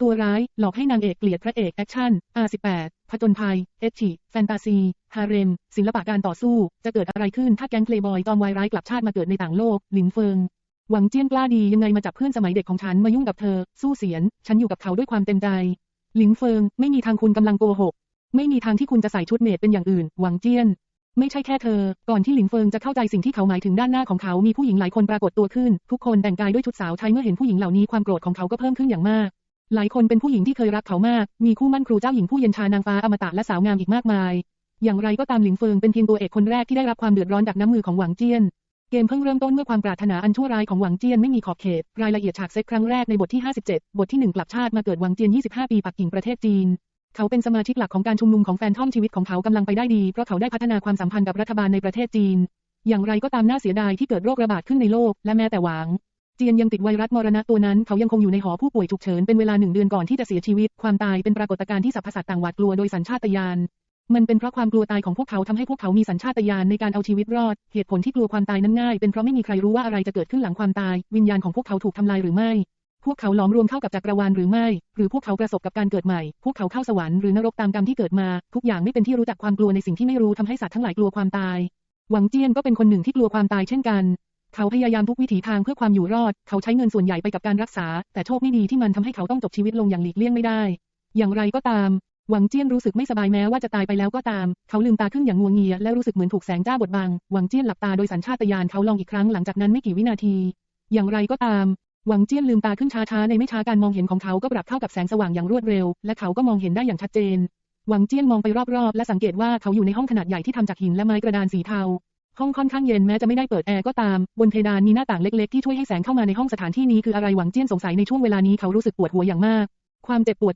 ตัวร้าย หลอกให้นางเอกเกลียดพระเอกแอคชั่น R18 ผจญภัย เอชชิแฟนตาซี ฮาเร็ม ศิลปะการต่อสู้ จะเกิดอะไรขึ้นถ้าแก๊งเพลย์บอยตอมวายร้ายกลับชาติมาเกิดในต่างโลก หลินเฟิง หวังเจี้ยนกล้าดียังไงมาจับเพื่อนสมัยเด็กของฉันมายุ่งกับเธอ สู้เสียน ฉันอยู่กับเขาด้วยความเต็มใจ หลินเฟิง ไม่มีทางคุณกำลังโกหก ไม่มีทางที่คุณจะใส่ชุดเมดเป็นอย่างอื่น หวังเจี้ยน ไม่ใช่แค่เธอ ก่อนที่หลินเฟิงจะเข้าใจสิ่งที่เขาหมายถึงด้านหน้าของเขามีผู้หญิงหลายคนปรากฏตัวขึ้น ทุกคนแต่งกายด้วยชุดสาวไทยเมื่อเห็นผู้หญิงเหล่านี้ความโกรธของเขาก็เพิ่มขึ้นอย่างมาก หลายคนเป็นผู้หญิงที่เคยรักเขามาก มีคู่มั่นครูเจ้าหญิงผู้เย็นชานางฟ้าอมตะและสาวงามอีกมากมาย อย่างไรก็ตามหลินเฟิงเป็นเพียงตัวเอกคนแรกที่ได้รับความเดือดร้อนจากน้ำมือของหวังเจี้ยน เกมเพิ่งเริ่มต้นเมื่อความปรารถนาอันชั่วร้ายของหวังเจี้ยนไม่มีขอบเขต รายละเอียดฉากเซ็กครั้งแรกในบทที่ 57 บทที่ 1 กลับชาติมาเกิดหวังเจี้ยน 25 ปีปักกิ่งประเทศจีน เขาเป็นสมาชิกหลักของการชุมนุมของแฟนทอมชีวิตของเขากำลังไปได้ดีเพราะเขาได้พัฒนาความสัมพันธ์กับรัฐบาลในประเทศจีน อย่างไรก็ตามน่าเสียดายที่เกิดโรคระบาดขึ้นในโลก และแม้แต่หวาง เจียนยังติดไวรัสมรณะตัวนั้นเขายังคงอยู่ในหอผู้ป่วยฉุกเฉินเป็นเวลาหนึ่งเดือนก่อนที่จะเสียชีวิต ความตายเป็นปรากฏการณ์ที่สรรพสัตว์ต่างหวาดกลัวโดยสัญชาตญาณมันเป็นเพราะความกลัวตายของพวกเขาทำให้พวกเขามีสัญชาตญาณในการเอาชีวิตรอด เหตุผลที่กลัวความตายนั้นง่าย เป็นเพราะไม่มีใครรู้ว่าอะไรจะเกิดขึ้นหลังความตาย วิญญาณของพวกเขาถูกทำลายหรือไม่ พวกเขาหลอมรวมเข้ากับจักรวาลหรือไม่ หรือพวกเขาประสบกับการเกิดใหม่ พวกเขาเข้าสวรรค์หรือนรกตามกรรมที่เกิดมา ทุกอย่างไม่เป็นที่รู้จักความกลัวในสิ่งที่ไม่รู้ทำให้สัตว์ทั้งหลายกลัวความตาย หวังเจี้ยนก็เป็นคนหนึ่งที่กลัวความตายเช่นกัน เขาพยายามทุกวิถีทางเพื่อความอยู่รอด เขาใช้เงินส่วนใหญ่ไปกับการรักษา แต่โชคไม่ดีที่มันทำให้เขาต้องจบชีวิตลงอย่างหลีกเลี่ยงไม่ได้ อย่างไรก็ตาม หวังเจี้ยนรู้สึกไม่สบายแม้ว่าจะตายไปแล้วก็ตาม เขาลืมตาขึ้นอย่างงัวเงียและรู้สึกเหมือนถูกแสงจ้าบดบัง หวังเจี้ยนหลับตาโดยสัญชาตญาณเขาลองอีกครั้งหลังจากนั้นไม่กี่วินาที อย่างไรก็ตาม หวังเจี้ยนลืมตาขึ้นช้าๆในไม่ช้าการมองเห็นของเขาก็ปรับเข้ากับแสงสว่างอย่างรวดเร็ว และเขาก็มองเห็นได้อย่างชัดเจนหวังเจี้ยนมองไปรอบๆ และสังเกตว่าเขาอยู่ในห้องขนาดใหญ่ที่ทำจากหินและไม้กระดานสีเทา ห้องค่อนข้างเย็นแม้จะไม่ได้เปิดแอร์ก็ตาม บนเพดานมีหน้าต่างเล็กๆที่ช่วยให้แสงเข้ามาในห้องสถานที่นี้คืออะไรหวังเจี้ยนสงสัยในช่วงเวลานี้เขารู้สึกปวดหัวอย่างมาก ความเจ็บปวด